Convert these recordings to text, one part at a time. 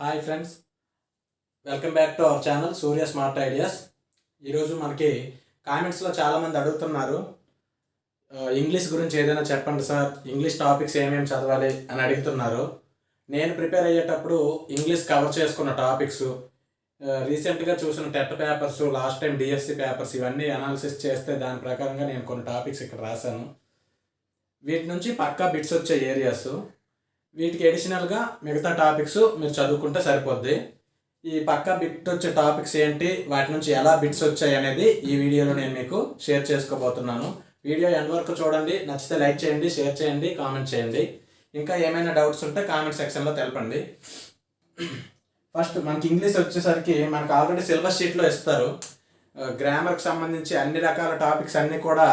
Hi friends welcome back to our channel Surya smart ideas ఈరోజు మనకి కామెంట్స్లో చాలామంది అడుగుతున్నారు. Uh, ఇంగ్లీష్ గురించి ఏదైనా చెప్పండి సార్. ఇంగ్లీష్ టాపిక్స్ ఏమేమి చదవాలి అని అడుగుతున్నారు. నేను ప్రిపేర్ అయ్యేటప్పుడు ఇంగ్లీష్ కవర్ చేసుకున్న టాపిక్స్ రీసెంట్గా uh, చూసిన TET papers last time DSC papers ఇవన్నీ అనాలిసిస్ చేస్తే దాని ప్రకారంగా నేను కొన్ని టాపిక్స్ ఇక్కడ రాశాను. వీటి నుంచి పక్కా బిట్స్ వచ్చే ఏరియాస్ వీటికి అడిషనల్గా మిగతా టాపిక్స్ మీరు చదువుకుంటే సరిపోద్ది. ఈ పక్క బిట్ వచ్చే టాపిక్స్ ఏంటి వాటి నుంచి ఎలా బిట్స్ వచ్చాయి అనేది ఈ వీడియోలో నేను మీకు షేర్ చేసుకోబోతున్నాను. వీడియో ఎండ్ వరకు చూడండి నచ్చితే లైక్ చేయండి షేర్ చేయండి కామెంట్ చేయండి. ఇంకా ఏమైనా డౌట్స్ ఉంటే కామెంట్ సెక్షన్లో తెలపండి. ఫస్ట్ మనకి ఇంగ్లీష్ వచ్చేసరికి మనకు ఆల్రెడీ సిలబస్ షీట్లో ఇస్తారు. గ్రామర్కి సంబంధించి అన్ని రకాల టాపిక్స్ అన్నీ కూడా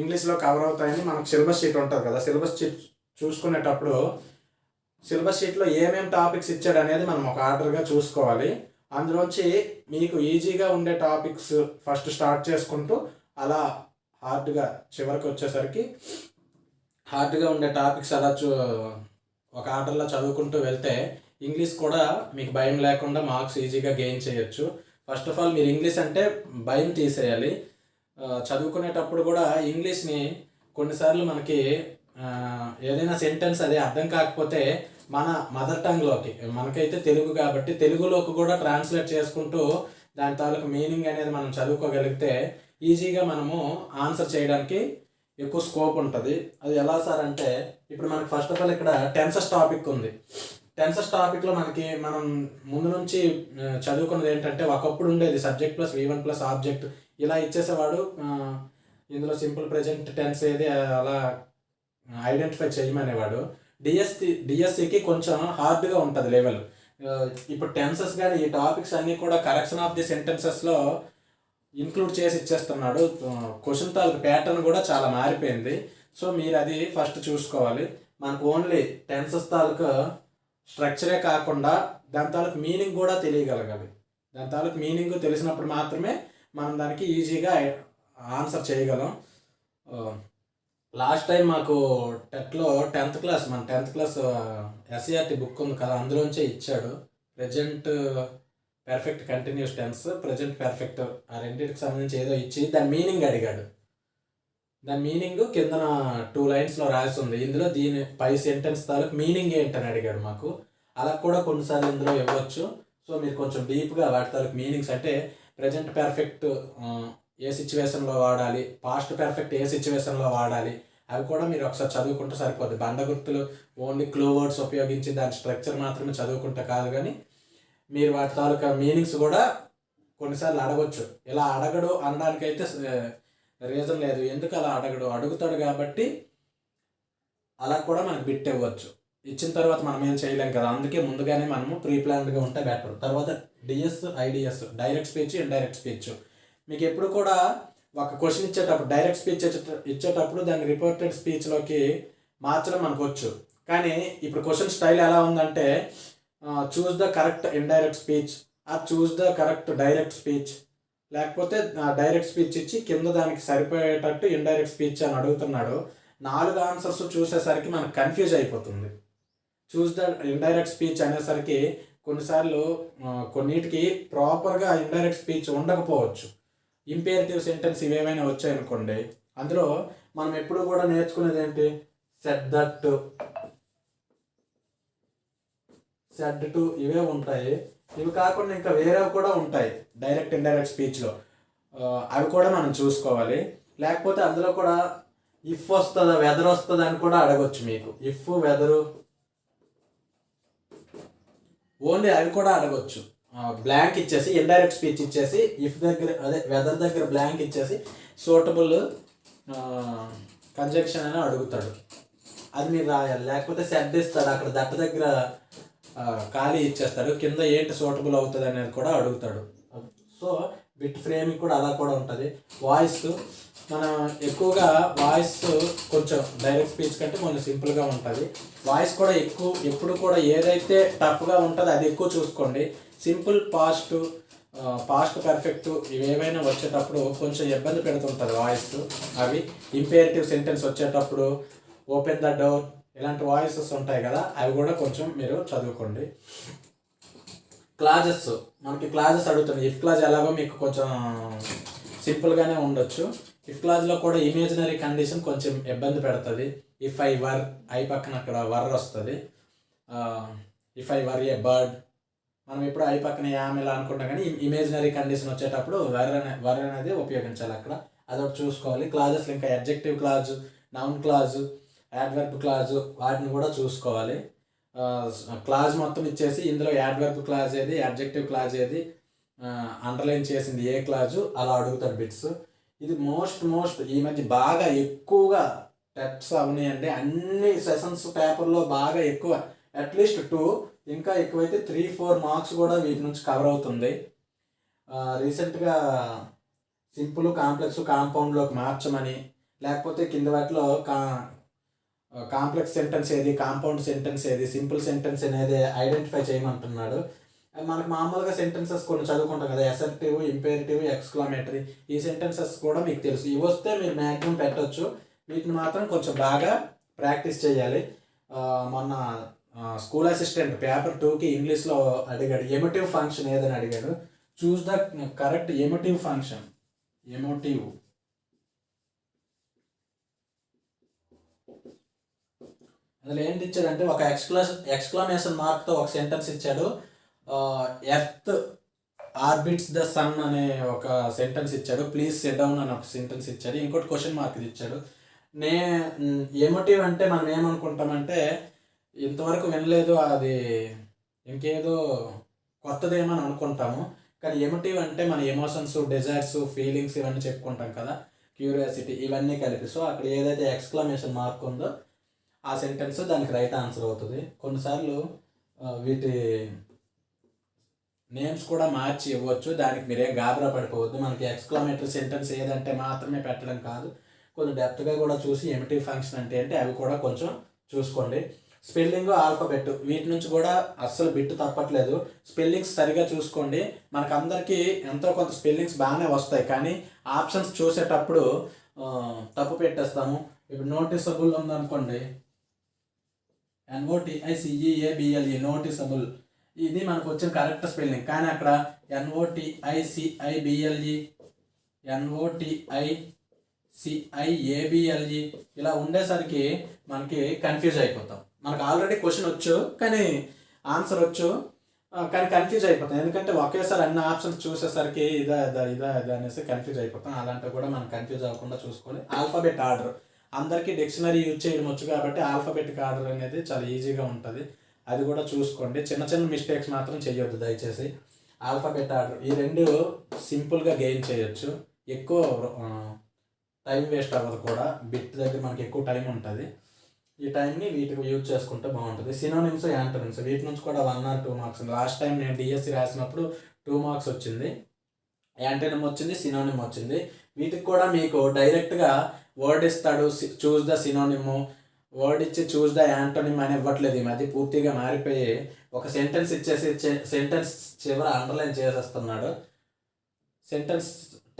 ఇంగ్లీష్లో కవర్ అవుతాయని మనకు సిలబస్ షీట్ ఉంటుంది కదా. సిలబస్ షీట్ చూసుకునేటప్పుడు సిలబస్ షీట్లో ఏమేమి టాపిక్స్ ఇచ్చాడు అనేది మనం ఒక ఆర్డర్గా చూసుకోవాలి. అందులోంచి మీకు ఈజీగా ఉండే టాపిక్స్ ఫస్ట్ స్టార్ట్ చేసుకుంటూ అలా హార్డ్గా చివరికి వచ్చేసరికి హార్డ్గా ఉండే టాపిక్స్ అలా చూ ఒక ఆర్డర్లో చదువుకుంటూ వెళ్తే ఇంగ్లీష్ కూడా మీకు భయం లేకుండా మార్క్స్ ఈజీగా గెయిన్ చేయొచ్చు. ఫస్ట్ ఆఫ్ ఆల్ మీరు ఇంగ్లీష్ అంటే భయం తీసేయాలి. చదువుకునేటప్పుడు కూడా ఇంగ్లీష్ని కొన్నిసార్లు మనకి ఏదైనా సెంటెన్స్ అది అర్థం కాకపోతే మన మదర్ టంగ్లోకి మనకైతే తెలుగు కాబట్టి తెలుగులోకి కూడా ట్రాన్స్లేట్ చేసుకుంటూ దాని తాలూకు మీనింగ్ అనేది మనం చదువుకోగలిగితే ఈజీగా మనము ఆన్సర్ చేయడానికి ఎక్కువ స్కోప్ ఉంటుంది. అది ఎలా సార్ అంటే ఇప్పుడు మనకి ఫస్ట్ ఆఫ్ ఆల్ ఇక్కడ టెన్సెస్ టాపిక్ ఉంది. టెన్సస్ టాపిక్లో మనకి మనం ముందు నుంచి చదువుకున్నది ఏంటంటే ఒకప్పుడు ఉండేది subject plus V one plus object. ఇలా ఇచ్చేసేవాడు ఇందులో సింపుల్ ప్రజెంట్ టెన్స్ ఏది అలా ఐడెంటిఫై చేయమనేవాడు. డిఎస్సి డిఎస్సికి కొంచెం హార్డ్గా ఉంటుంది లెవెల్ ఇప్పుడు టెన్సెస్ కానీ ఈ టాపిక్స్ అన్నీ కూడా కరెక్షన్ ఆఫ్ ది సెంటెన్సెస్లో ఇంక్లూడ్ చేసి ఇచ్చేస్తున్నాడు. క్వశ్చన్ తాలూకు ప్యాటర్న్ కూడా చాలా మారిపోయింది. సో మీరు అది ఫస్ట్ చూసుకోవాలి. మనకు ఓన్లీ టెన్సెస్ తాలూకు స్ట్రక్చరే కాకుండా దాని తాలూకు మీనింగ్ కూడా తెలియగలగాలి. దాని తాలూకు మీనింగ్ తెలిసినప్పుడు మాత్రమే మనం దానికి ఈజీగా ఆన్సర్ చేయగలం. లాస్ట్ టైం మాకు టెట్లో టెన్త్ క్లాస్ మన టెన్త్ క్లాస్ ఎస్ఈఆర్టీ బుక్ ఉంది కదా అందులోంచే ఇచ్చాడు. Present perfect continuous tense present perfect ఆ రెండింటికి సంబంధించి ఏదో ఇచ్చి దాని మీనింగ్ అడిగాడు. దాని మీనింగ్ కిందన టూ లైన్స్లో రాసి ఉంది ఇందులో దీని పై సెంటెన్స్ తాలూకు మీనింగ్ ఏంటని అడిగాడు మాకు. అలా కూడా కొన్నిసార్లు ఇందులో ఇవ్వచ్చు. సో మీరు కొంచెం డీప్గా వాటి తాలూకు మీనింగ్స్ అంటే ప్రజెంట్ పెర్ఫెక్ట్ ఏ సిచ్యువేషన్లో వాడాలి? పాస్ట్ పెర్ఫెక్ట్ ఏ సిచ్యువేషన్లో వాడాలి? అవి కూడా మీరు ఒకసారి చదువుకుంటే సరిపోద్ది. బండ గుర్తులు ఓన్లీ క్లూ వర్డ్స్ ఉపయోగించి దాని స్ట్రక్చర్ మాత్రమే చదువుకుంటే కాదు కానీ మీరు వాటి తాలూకా మీనింగ్స్ కూడా కొన్నిసార్లు అడగొచ్చు. ఇలా అడగడు అనడానికైతే రీజన్ లేదు. ఎందుకు అలా అడగడు? అడుగుతాడు కాబట్టి అలా కూడా మనకు బిట్ ఇవ్వచ్చు. ఇచ్చిన తర్వాత మనం ఏం చేయలేం కదా. అందుకే ముందుగానే మనము ప్రీ ప్లాన్డ్గా ఉంటే బెటర్ తర్వాత DS IDS direct speech indirect speech మీకు ఎప్పుడు కూడా ఒక క్వశ్చన్ ఇచ్చేటప్పుడు డైరెక్ట్ స్పీచ్ ఇచ్చేటప్పుడు దాన్ని రిపోర్టెడ్ స్పీచ్లోకి మార్చడం మనకు కానీ ఇప్పుడు క్వశ్చన్ స్టైల్ ఎలా ఉందంటే choose the correct indirect speech or choose the correct direct speech లేకపోతే డైరెక్ట్ స్పీచ్ ఇచ్చి కింద దానికి సరిపోయేటట్టు ఇండైరెక్ట్ స్పీచ్ అని అడుగుతున్నాడు. నాలుగు ఆన్సర్స్ చూసేసరికి మనకు కన్ఫ్యూజ్ అయిపోతుంది. చూస్ ద ఇండైరెక్ట్ స్పీచ్ అనేసరికి కొన్నిసార్లు కొన్నిటికి ప్రాపర్గా ఇండైరెక్ట్ స్పీచ్ ఉండకపోవచ్చు. ఇంపేరిటివ్ సెంటెన్స్ ఇవేమైనా వచ్చాయనుకోండి అందులో మనం ఎప్పుడు కూడా నేర్చుకునేది ఏంటి? సెట్ దట్ సెట్ టు ఇవే ఉంటాయి. ఇవి కాకుండా ఇంకా వేరేవి కూడా ఉంటాయి డైరెక్ట్ ఇండైరెక్ట్ స్పీచ్లో అవి కూడా మనం చూసుకోవాలి. లేకపోతే అందులో కూడా ఇఫ్ వస్తుందా వెదర్ వస్తుందా అని కూడా అడగొచ్చు మీకు. ఇఫ్ వెదరు ఓన్లీ అవి కూడా అడగొచ్చు. బ్లాంక్ ఇచ్చేసి ఇండైరెక్ట్ స్పీచ్ ఇచ్చేసి ఇఫ్ దగ్గర అదే వెదర్ దగ్గర బ్లాంక్ ఇచ్చేసి సూటబుల్ కంజక్షన్ అని అడుగుతాడు. అది మీరు రాయాలి. లేకపోతే సెట్ ఇస్తాడు. అక్కడ దట్ట దగ్గర ఖాళీ ఇచ్చేస్తాడు. కింద ఏంటి సూటబుల్ అవుతుంది అనేది కూడా అడుగుతాడు. సో బిట్ ఫ్రేమింగ్ కూడా అలా కూడా ఉంటుంది. వాయిస్ మనం ఎక్కువగా వాయిస్ కొంచెం డైరెక్ట్ స్పీచ్ కంటే కొంచెం సింపుల్గా ఉంటుంది. వాయిస్ కూడా ఎక్కువ ఎప్పుడు కూడా ఏదైతే టఫ్గా ఉంటుందో అది ఎక్కువ చూసుకోండి. సింపుల్ పాస్ట్ పాస్ట్ పర్ఫెక్ట్ ఇవేమైనా వచ్చేటప్పుడు కొంచెం ఇబ్బంది పెడుతుంటుంది వాయిస్. అవి ఇంపేరిటివ్ సెంటెన్స్ వచ్చేటప్పుడు ఓపెన్ ద డోర్ ఇలాంటి వాయిసెస్ ఉంటాయి కదా అవి కూడా కొంచెం మీరు చదువుకోండి. క్లాజెస్ మనకి క్లాజెస్ అడుగుతుంది ఇఫ్ క్లాజ్ ఎలాగో మీకు కొంచెం సింపుల్గానే ఉండొచ్చు. ఇఫ్ క్లాజ్లో కూడా ఇమేజినరీ కండిషన్ కొంచెం ఇబ్బంది పెడుతుంది. ఇఫ్ ఐ వర్ ఐ పక్కన అక్కడ వర్ వస్తుంది. If I were a bird మనం ఎప్పుడు ఐ పక్కన యామ్ ఇలా అనుకుంటాం కానీ ఇమేజినరీ కండిషన్ వచ్చేటప్పుడు వర్ అనే వర్ అనేది ఉపయోగించాలి అక్కడ. అదొకటి చూసుకోవాలి. క్లాజెస్ ఇంకా objective clause noun clause adverb clause వాటిని కూడా చూసుకోవాలి. క్లాజ్ మొత్తం ఇచ్చేసి ఇందులో యాడ్వర్బ్ క్లాజ్ ఏది అబ్జెక్టివ్ క్లాజ్ ఏది అండర్లైన్ చేసింది ఏ క్లాజు అలా అడుగుతాడు బిట్స్. ఇది మోస్ట్ మోస్ట్ ఈ మధ్య బాగా ఎక్కువగా టెప్స్ అవునాయండి అన్ని సెషన్స్ పేపర్లో బాగా ఎక్కువ అట్లీస్ట్ టూ ఇంకా ఎక్కువైతే త్రీ ఫోర్ మార్క్స్ కూడా వీటి నుంచి కవర్ అవుతుంది. రీసెంట్గా సింపుల్ కాంప్లెక్స్ కాంపౌండ్లోకి మార్చమని లేకపోతే కింద వాటిలో కా కాంప్లెక్స్ సెంటెన్స్ ఏది కాంపౌండ్ సెంటెన్స్ ఏది సింపుల్ సెంటెన్స్ అనేది ఐడెంటిఫై చేయమంటున్నాడు. మనకు మామూలుగా సెంటెన్సెస్ కొన్ని చదువుకుంటాం కదా ఎసర్టివ్ ఇంపేరిటివ్ ఎక్స్క్లమేటరీ ఈ సెంటెన్సెస్ కూడా మీకు తెలుసు. ఇవి వస్తే మీరు మ్యాక్సిమం పెట్టవచ్చు వీటిని మాత్రం కొంచెం బాగా ప్రాక్టీస్ చేయాలి. మొన్న స్కూల్ అసిస్టెంట్ పేపర్ టూకి ఇంగ్లీష్లో అడిగాడు ఎమోటివ్ ఫంక్షన్ ఏదని అడిగాడు. Choose the correct emotive function emotive అందులో ఏంటి ఇచ్చాడంటే ఒక ఎక్స్క్లాస్ ఎక్స్క్లమేషన్ మార్క్తో ఒక సెంటెన్స్ ఇచ్చాడు. ఎర్త్ ఆర్బిట్స్ ద సన్ అనే ఒక సెంటెన్స్ ఇచ్చాడు. ప్లీజ్ సెట్ డౌన్ అని ఒక సెంటెన్స్ ఇచ్చాడు. ఇంకోటి క్వశ్చన్ మార్క్ ఇచ్చాడు. నే ఎమోటివ్ అంటే మనం ఏమనుకుంటామంటే ఇంతవరకు వినలేదు అది ఇంకేదో కొత్తదేమని అనుకుంటాము. కానీ ఎమోటివ్ అంటే మన ఎమోషన్స్ డిజైర్స్ ఫీలింగ్స్ ఇవన్నీ చెప్పుకుంటాం కదా. క్యూరియాసిటీ ఇవన్నీ కలిపి. సో అక్కడ ఏదైతే ఎక్స్క్లమేషన్ మార్క్ ఉందో ఆ సెంటెన్స్ దానికి రైట్ ఆన్సర్ అవుతుంది. కొన్నిసార్లు వీటి నేమ్స్ కూడా మార్చి ఇవ్వచ్చు. దానికి మీరేం గాబరా పడిపోవద్దు. మనకి ఎక్స్క్లమేటరీ సెంటెన్స్ ఏదంటే మాత్రమే పెట్టడం కాదు. కొంచెం డెప్త్గా కూడా చూసి ఎమిటివ్ ఫంక్షన్ అంటే అంటే అవి కూడా కొంచెం చూసుకోండి. స్పెల్లింగ్ ఆల్ఫాబెట్ వీటి నుంచి కూడా అస్సలు బిట్ తప్పట్లేదు. స్పెల్లింగ్స్ సరిగా చూసుకోండి. మనకు అందరికీ ఎంతో కొంత స్పెల్లింగ్స్ బాగానే వస్తాయి. కానీ ఆప్షన్స్ చూసేటప్పుడు తప్పు పెట్టేస్తాము. ఇప్పుడు నోటీసబుల్ ఉందనుకోండి. ఎన్ఓటిఐసిఈఏబిఎల్ఈ నోటీసబుల్. ఇది మనకు వచ్చిన కరెక్ట్ స్పెల్లింగ్. కానీ అక్కడ ఎన్ఓటిఐసిఐబిఎల్ఈ ఎన్ఓటిఐ సిఐఏబిఎల్ఈ ఇలా ఉండేసరికి మనకి కన్ఫ్యూజ్ అయిపోతాం. మనకు ఆల్రెడీ క్వశ్చన్ వచ్చు కానీ ఆన్సర్ వచ్చు కానీ కన్ఫ్యూజ్ అయిపోతాం. ఎందుకంటే ఒకేసారి అన్ని ఆప్షన్స్ చూసేసరికి ఇదా ఇదా ఇదా ఇదా అనేసి కన్ఫ్యూజ్ అయిపోతాం. అలాంటివి కూడా మనం కన్ఫ్యూజ్ అవ్వకుండా చూసుకోవాలి ఆల్ఫాబెట్ ఆర్డర్ అందరికీ డిక్షనరీ యూజ్ చేయడం వచ్చు కాబట్టి ఆల్ఫాబెటిక్ ఆర్డర్ అనేది చాలా ఈజీగా ఉంటుంది. అది కూడా చూసుకోండి. చిన్న చిన్న మిస్టేక్స్ మాత్రం చేయొద్దు దయచేసి. ఆల్ఫాబెట్ ఆర్డర్ ఈ రెండు సింపుల్గా గెయిన్ చేయొచ్చు. ఎక్కువ టైం వేస్ట్ అవ్వదు కూడా. బిట్ దగ్గర మనకి ఎక్కువ టైం ఉంటుంది. ఈ టైంని వీటికి యూజ్ చేసుకుంటే బాగుంటుంది. సినోనిమ్స్ యాంటోనిమ్స్ వీటి నుంచి కూడా one or two marks last time నేను డిఎస్సి రాసినప్పుడు టూ మార్క్స్ వచ్చింది. యాంటోనిమ్ వచ్చింది సినోనిమ్ వచ్చింది. వీటికి కూడా మీకు డైరెక్ట్గా వర్డ్ ఇస్తాడు చూస్ ద సినోనిమ్ వర్డ్ ఇచ్చి చూస్ ద యాంటోనిమ్ అని ఇవ్వట్లేదు. ఈ మధ్య పూర్తిగా మారిపోయి ఒక సెంటెన్స్ ఇచ్చేసి సెంటెన్స్ చివర అండర్లైన్ చేసేస్తున్నాడు. సెంటెన్స్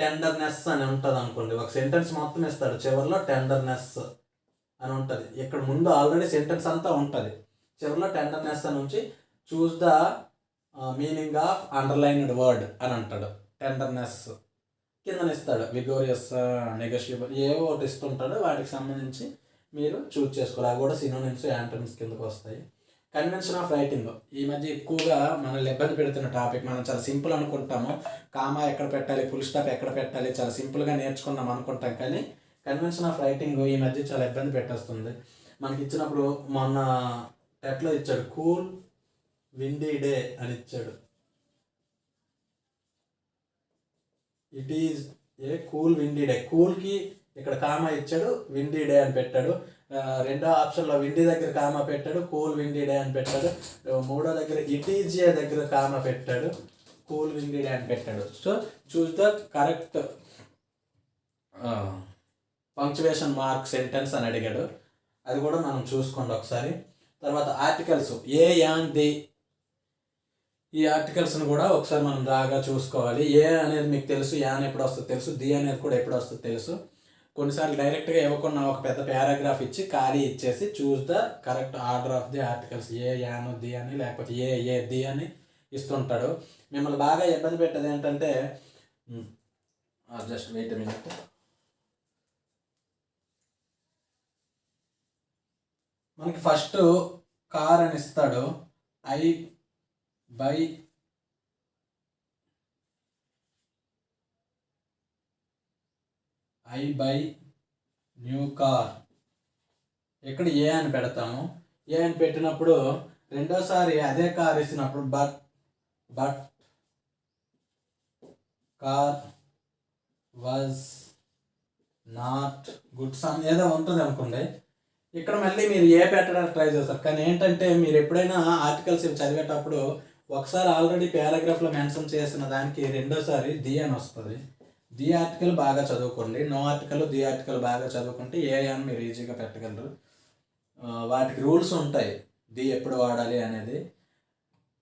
టెండర్నెస్ అని ఉంటుంది అనుకోండి ఒక సెంటెన్స్ మొత్తం ఇస్తాడు. చివరిలో టెండర్నెస్ అని ఉంటుంది. ఇక్కడ ముందు ఆల్రెడీ సెంటెన్స్ అంతా ఉంటుంది. చివరిలో టెండర్నెస్ అని ఉంచి choose the meaning of underlined word అని అంటాడు. టెండర్నెస్ కిందనిస్తాడు విగోరియస్ నెగోషియబుల్ ఏవో ఒకటి ఇస్తుంటాడు. వాటికి సంబంధించి మీరు చూజ్ చేసుకోవాలి. అవి కూడా సినోనిమ్స్ యాంటోనిమ్స్ కిందకు వస్తాయి. కన్వెన్షన్ ఆఫ్ రైటింగ్ ఈ మధ్య ఎక్కువగా మనల్ని ఇబ్బంది పెడుతున్న టాపిక్ మనం చాలా సింపుల్ అనుకుంటాము. కామా ఎక్కడ పెట్టాలి? ఫుల్ స్టాప్ ఎక్కడ పెట్టాలి? చాలా సింపుల్గా నేర్చుకుందాం అనుకుంటాం. కానీ కన్వెన్షన్ ఆఫ్ రైటింగ్ ఈ మధ్య చాలా ఇబ్బంది పెట్టేస్తుంది. మనకి ఇచ్చినప్పుడు మొన్న టెట్లో ఇచ్చాడు? కూల్ విండీ డే అని ఇచ్చాడు. It is a cool windy day? కూల్కి ఇక్కడ కామా ఇచ్చాడు విండీ డే అని పెట్టాడు. రెండో ఆప్షన్లో విండీ దగ్గర కామా పెట్టాడు కూల్ విండీ డే అని పెట్టాడు. మూడో దగ్గర ఇట్ ఈజ్ ఏ దగ్గర కామా పెట్టాడు కూల్ విండీ డే అని పెట్టాడు. So choose the correct punctuation mark sentence అని అడిగాడు. అది కూడా మనం చూసుకోండి ఒకసారి. తర్వాత ఆర్టికల్స్ ఏ యాన్ ది. ఈ ఆర్టికల్స్ని కూడా ఒకసారి మనం బాగా చూసుకోవాలి. ఏ అనేది మీకు తెలుసు యాన్ ఎప్పుడు వస్తుందో తెలుసు ది అనేది కూడా ఎప్పుడు వస్తుందో తెలుసు. కొన్నిసార్లు డైరెక్ట్గా ఇవ్వకుండా ఒక పెద్ద పారాగ్రాఫ్ ఇచ్చి ఖాళీ ఇచ్చేసి choose the correct order of the articles a an the అని లేకపోతే ఏ ఏ ది అని ఇస్తుంటాడు. మిమ్మల్ని బాగా ఇబ్బంది పెట్టేది ఏంటంటే జస్ట్ వెయిట్ మినిట్. మనకి ఫస్ట్ కార్ అని ఇస్తాడు. I buy I buy new car ఇక్కడ ఏ అని పెడతాము. ఏ అని పెట్టినప్పుడు రెండోసారి అదే కార్ ఇచ్చినప్పుడు but but car was not good some ఏదో ఉంటుంది అనుకోండి. ఇక్కడ మళ్ళీ మీరు ఏ పెట్టడానికి ట్రై చేస్తారు? కానీ ఏంటంటే మీరు ఎప్పుడైనా ఆర్టికల్స్ చదివేటప్పుడు ఒకసారి ఆల్రెడీ పారాగ్రాఫ్లో మెన్షన్ చేసిన దానికి రెండోసారి ది అని వస్తుంది. ది ఆర్టికల్ బాగా చదువుకోండి. నో ఆర్టికల్ ది ఆర్టికల్ బాగా చదువుకుంటే ఏ అని మీరు ఈజీగా పెట్టగలరు. వాటికి రూల్స్ ఉంటాయి. ది ఎప్పుడు వాడాలి అనేది.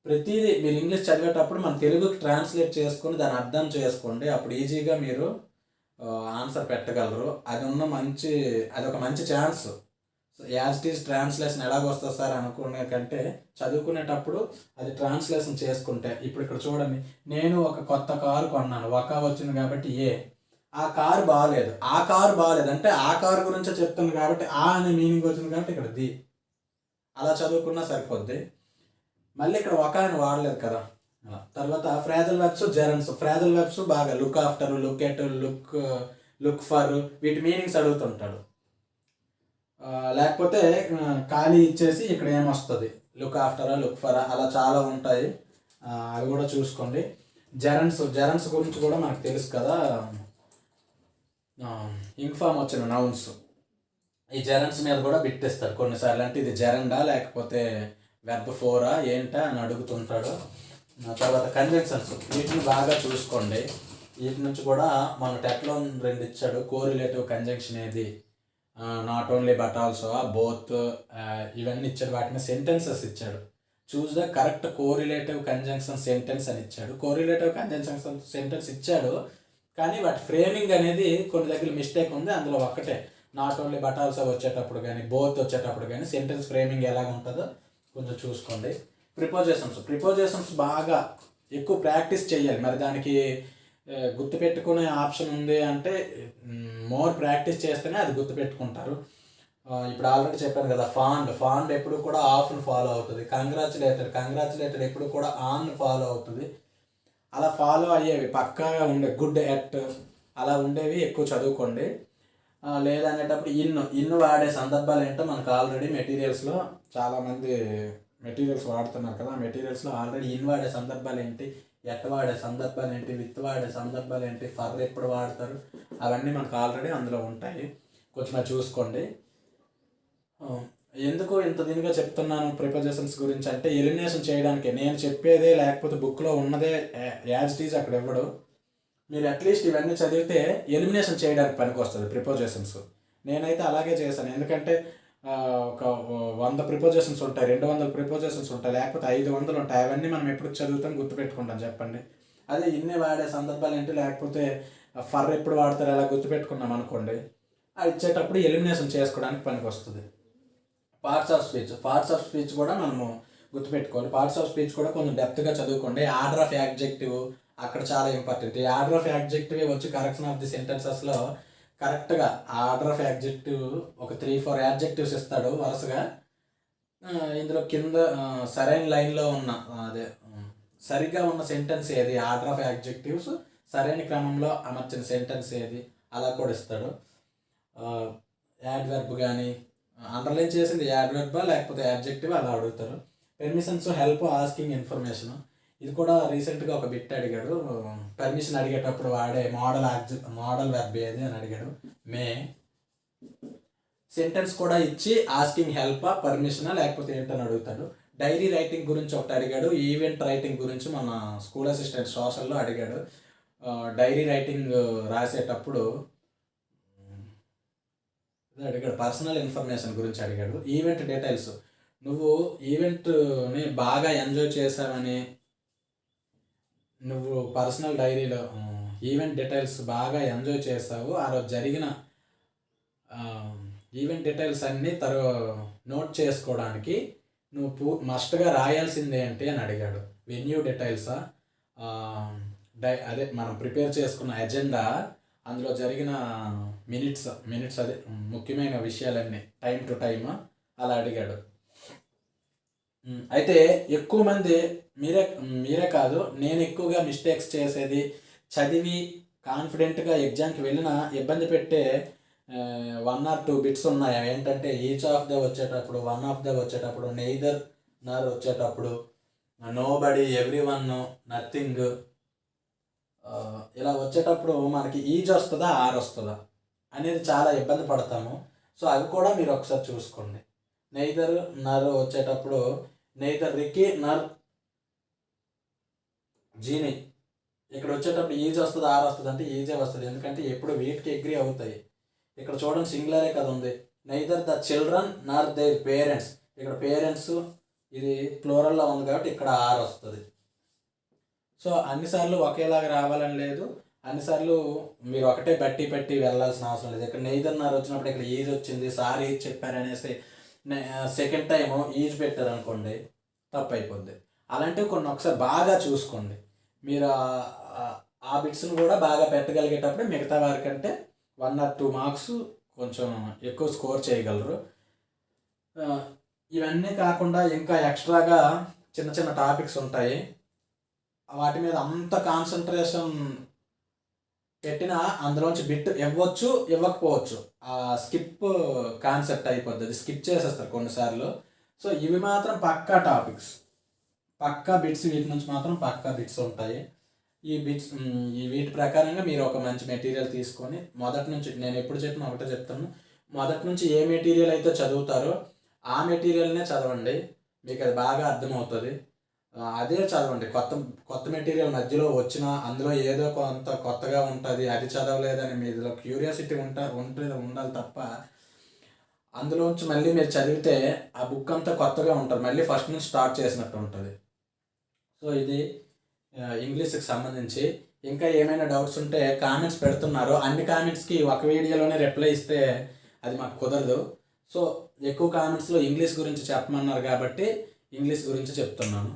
ప్రతిదీ మీరు ఇంగ్లీష్ చదివేటప్పుడు మన తెలుగుకి ట్రాన్స్లేట్ చేసుకొని దాని అర్థం చేసుకోండి. అప్పుడు ఈజీగా మీరు ఆన్సర్ పెట్టగలరు. అది ఉన్న మంచి అది ఒక మంచి ఛాన్స్. యాజ్ ట్రాన్స్లేషన్ ఎలాగొస్తుంది సార్ అనుకునే కంటే చదువుకునేటప్పుడు అది ట్రాన్స్లేషన్ చేసుకుంటే ఇప్పుడు ఇక్కడ చూడండి నేను ఒక కొత్త కారు కొన్నాను ఒక వచ్చింది కాబట్టి ఏ ఆ కారు బాగాలేదు ఆ కారు బాగాలేదు అంటే ఆ కారు గురించే చెప్తుంది కాబట్టి ఆ అనే మీనింగ్ వచ్చింది కాబట్టి ఇక్కడ ది అలా చదువుకున్నా సరిపోద్ది. మళ్ళీ ఇక్కడ ఒక అని వాడలేదు కదా. తర్వాత phrasal verbs gerunds phrasal verbs బాగా look after look at look look for వీటి మీనింగ్స్ అడుగుతుంటాడు. లేకపోతే ఖాళీ ఇచ్చేసి ఇక్కడ ఏమొస్తుంది? లుక్ ఆఫ్టర్ లుక్ ఫర్ అలా చాలా ఉంటాయి. అవి కూడా చూసుకోండి. జెరన్స్ జెరన్స్ గురించి కూడా మనకు తెలుసు కదా. ఇన్ఫామ్ వచ్చిన నౌన్స్ ఈ జెరన్స్ మీద కూడా బిట్టేస్తాడు కొన్నిసార్లు. అంటే ఇది జెరండా లేకపోతే వెబ్ ఫోరా ఏంటా అని అడుగుతుంటాడు. తర్వాత కంజెక్షన్స్ వీటిని బాగా చూసుకోండి. వీటి నుంచి కూడా మన టెట్లో రెండు ఇచ్చాడు. కోరిలేటివ్ కంజంక్షన్ ఏది? Not only but also both ఇవన్నీ ఇచ్చాడు. వాటిని సెంటెన్సెస్ ఇచ్చాడు. Choose the correct correlative conjunction sentence అని ఇచ్చాడు. కోరిలేటివ్ కంజంక్షన్ సెంటెన్స్ ఇచ్చాడు. కానీ వాటి ఫ్రేమింగ్ అనేది కొన్ని దగ్గర మిస్టేక్ ఉంది. అందులో ఒక్కటే నాట్ ఓన్లీ బట్ ఆల్సో వచ్చేటప్పుడు కానీ బోత్ వచ్చేటప్పుడు కానీ సెంటెన్స్ ఫ్రేమింగ్ ఎలాగ ఉంటుందో కొంచెం చూసుకోండి. ప్రిపోజేషన్స్ ప్రిపోజేషన్స్ బాగా ఎక్కువ ప్రాక్టీస్ చేయాలి. మరి దానికి గుర్తుపెట్టుకునే ఆప్షన్ ఉంది అంటే మోర్ ప్రాక్టీస్ చేస్తేనే అది గుర్తుపెట్టుకుంటారు. ఇప్పుడు ఆల్రెడీ చెప్పాను కదా ఫాండ్ ఫాండ్ ఎప్పుడు కూడా ఆఫ్ను ఫాలో అవుతుంది. కంగ్రాచులేటెడ్ కంగ్రాచులేటెడ్ ఎప్పుడు కూడా ఆన్ ఫాలో అవుతుంది. అలా ఫాలో అయ్యేవి పక్కాగా ఉండే గుడ్ యాక్ట్ అలా ఉండేవి ఎక్కువ చదువుకోండి. లేదనేటప్పుడు ఇన్ ఇన్ వాడే సందర్భాలు ఏంటో మనకు ఆల్రెడీ మెటీరియల్స్లో చాలామంది మెటీరియల్స్ వాడుతున్నారు కదా మెటీరియల్స్లో ఆల్రెడీ ఇన్ వాడే సందర్భాలు ఏంటి? ఎట్ట వాడే సందర్భాలు ఏంటి విత్ వాడే సందర్భాలు ఏంటి ఫర్ ఎప్పుడు వాడతారు అవన్నీ మనకు ఆల్రెడీ అందులో ఉంటాయి. కొంచెం చూసుకోండి. ఎందుకు ఇంత దీనిగా చెప్తున్నాను ప్రిపజేషన్స్ గురించి అంటే ఎలిమినేషన్ చేయడానికి? నేను చెప్పేదే లేకపోతే బుక్లో ఉన్నదే యాజ్ ఇట్ ఈజ్ అక్కడ ఇవ్వడు. మీరు అట్లీస్ట్ ఇవన్నీ చదివితే ఎలిమినేషన్ చేయడానికి పనికి వస్తుంది ప్రిపోజేషన్స్. నేనైతే అలాగే చేశాను. ఎందుకంటే ఒక వంద ప్రిపోజేషన్స్ ఉంటాయి రెండు వందల ప్రిపోజేషన్స్ ఉంటాయి లేకపోతే ఐదు వందలు ఉంటాయి. అవన్నీ మనం ఎప్పుడు చదువుతాం గుర్తుపెట్టుకుంటాం చెప్పండి. అదే ఇన్ని వాడే సందర్భాలు ఏంటి? లేకపోతే ఫర్ ఎప్పుడు వాడతారు అలా గుర్తుపెట్టుకున్నాం అనుకోండి. అది ఇచ్చేటప్పుడు ఎలిమినేషన్ చేసుకోవడానికి పనికి వస్తుంది parts of speech parts of speech కూడా మనము గుర్తుపెట్టుకోవాలి. పార్ట్స్ ఆఫ్ స్పీచ్ కూడా కొంచెం డెప్త్గా చదువుకోండి. ఆర్డర్ ఆఫ్ యాడ్జెక్టివ్ అక్కడ చాలా ఇంపార్టెంట్ ఈ ఆర్డర్ ఆఫ్ యాడ్జెక్టివ్ వచ్చి కరెక్షన్ ఆఫ్ ది సెంటెన్సెస్లో కరెక్ట్గా ఆర్డర్ ఆఫ్ యాడ్జెక్టివ్ ఒక త్రీ ఫోర్ యాడ్జెక్టివ్స్ ఇస్తాడు వరుసగా. ఇందులో కింద సరైన లైన్లో ఉన్న అదే సరిగ్గా ఉన్న సెంటెన్స్ ఏది? ఆర్డర్ ఆఫ్ యాడ్జెక్టివ్స్ సరైన క్రమంలో అమర్చిన సెంటెన్స్ ఏది? అలా కూడా ఇస్తాడు. యాడ్ వెర్బ్ కానీ అండర్లైన్ చేసింది యాడ్ వెర్బా లేకపోతే యాడ్జెక్టివ్ అలా అడుగుతారు. పెర్మిషన్స్ హెల్ప్ ఆస్కింగ్ ఇన్ఫర్మేషన్ ఇది కూడా రీసెంట్గా ఒక బిట్ అడిగాడు. పర్మిషన్ అడిగేటప్పుడు వాడే మోడల్ మోడల్ వెబ్ ఏది అని అడిగాడు. మే. సెంటెన్స్ కూడా ఇచ్చి ఆస్కింగ్ హెల్ప్ పర్మిషనా లేకపోతే ఏంటని అడుగుతాడు. డైరీ రైటింగ్ గురించి ఒకటి అడిగాడు. ఈవెంట్ రైటింగ్ గురించి మన స్కూల్ అసిస్టెంట్ సోషల్లో అడిగాడు. డైరీ రైటింగ్ రాసేటప్పుడు అడిగాడు. పర్సనల్ ఇన్ఫర్మేషన్ గురించి అడిగాడు. ఈవెంట్ డీటెయిల్స్ నువ్వు ఈవెంట్ని బాగా ఎంజాయ్ చేసావని నువ్వు పర్సనల్ డైరీలో ఈవెంట్ డీటెయిల్స్ బాగా ఎంజాయ్ చేసావు ఆ రోజు జరిగిన ఈవెంట్ డీటెయిల్స్ అన్నీ తరు నోట్ చేసుకోవడానికి నువ్వు పూ మస్ట్గా రాయాల్సింది ఏంటి అని అడిగాడు. వెన్యూ డీటెయిల్సా డై అదే మనం ప్రిపేర్ చేసుకున్న ఎజెండా అందులో జరిగిన మినిట్స్ మినిట్స్ అదే ముఖ్యమైన విషయాలన్నీ టైం టు టైమ్ అలా అడిగాడు. అయితే ఎక్కువ మంది మీరే మీరే కాదు నేను ఎక్కువగా మిస్టేక్స్ చేసేది చదివి కాన్ఫిడెంట్గా ఎగ్జామ్కి వెళ్ళిన ఇబ్బంది పెట్టే వన్ ఆర్ టూ బిట్స్ ఉన్నాయి. ఏంటంటే ఈచ్ ఆఫ్ ద వచ్చేటప్పుడు వన్ ఆఫ్ ద వచ్చేటప్పుడు నెయిదర్ నర్ వచ్చేటప్పుడు nobody everyone nothing ఇలా వచ్చేటప్పుడు మనకి ఈజ్ వస్తుందా ఆర్ వస్తుందా అనేది చాలా ఇబ్బంది పడతాము. సో అవి కూడా మీరు ఒకసారి చూసుకోండి. నెయిదర్ నర్ వచ్చేటప్పుడు నెయిదర్ రికి నర్ జీని. ఇక్కడ వచ్చేటప్పుడు ఈజీ వస్తుంది ఆర్ వస్తుంది అంటే ఈజే వస్తుంది. ఎందుకంటే ఎప్పుడు వీటికి అగ్రీ అవుతాయి. ఇక్కడ చూడండి సింగులరే కదా ఉంది. Neither the children nor their parents ఇక్కడ పేరెంట్స్ ఇది ప్లోరల్లో ఉంది కాబట్టి ఇక్కడ ఆర్ వస్తుంది. సో అన్నిసార్లు ఒకేలాగా రావాలని లేదు. అన్నిసార్లు మీరు ఒకటే బట్టి పెట్టి వెళ్ళాల్సిన అవసరం లేదు. ఇక్కడ నైదర్ నార్ వచ్చినప్పుడు ఇక్కడ ఈజ్ వచ్చింది సార్ ఈజ్ చెప్పారు అనేసి సెకండ్ టైం ఈజ్ పెట్టారు అనుకోండి తప్పు అయిపోద్ది అలాంటివి కొన్ని ఒకసారి బాగా చూసుకోండి. మీరు ఆ- బిట్స్ని కూడా బాగా పెట్టగలిగేటప్పుడు మిగతా వారి కంటే వన్ ఆర్ టూ మార్క్స్ కొంచెం ఎక్కువ స్కోర్ చేయగలరు. ఇవన్నీ కాకుండా ఇంకా ఎక్స్ట్రాగా చిన్న చిన్న టాపిక్స్ ఉంటాయి. వాటి మీద అంత కాన్సన్ట్రేషన్ పెట్టినా అందులోంచి బిట్ ఇవ్వచ్చు ఇవ్వకపోవచ్చు. ఆ స్కిప్ కాన్సెప్ట్ అయిపోద్ది. స్కిప్ చేసేస్తారు కొన్నిసార్లు. సో ఇవి మాత్రం పక్కా టాపిక్స్ పక్కా బిట్స్ వీటి నుంచి మాత్రం పక్కా బిట్స్ ఉంటాయి. ఈ బిట్స్ ఈ వీటి ప్రకారంగా మీరు ఒక మంచి మెటీరియల్ తీసుకొని మొదటి నుంచి నేను ఎప్పుడు చెప్పిన ఒకటే చెప్తాను. మొదటి నుంచి ఏ మెటీరియల్ అయితే చదువుతారో ఆ మెటీరియల్నే చదవండి. మీకు అది బాగా అర్థమవుతుంది. అదే చదవండి. కొత్త కొత్త మెటీరియల్ మధ్యలో వచ్చిన అందులో ఏదో కొంత కొత్తగా ఉంటుంది అది చదవలేదని మీలో క్యూరియాసిటీ ఉంటా ఉంటుంది ఉండాలి తప్ప అందులోంచి మళ్ళీ మీరు చదివితే ఆ బుక్ అంతా కొత్తగా ఉంటుంది. మళ్ళీ ఫస్ట్ నుంచి స్టార్ట్ చేసినట్టు ఉంటుంది. సో ఇది ఇంగ్లీష్కి సంబంధించి. ఇంకా ఏమైనా డౌట్స్ ఉంటే కామెంట్స్ పెడుతున్నారు. అన్ని కామెంట్స్కి ఒక వీడియోలోనే రిప్లై ఇస్తే అది మాకు కుదరదు. సో ఎక్కువ కామెంట్స్లో ఇంగ్లీష్ గురించి చెప్పమన్నారు కాబట్టి ఇంగ్లీష్ గురించి చెప్తున్నాను.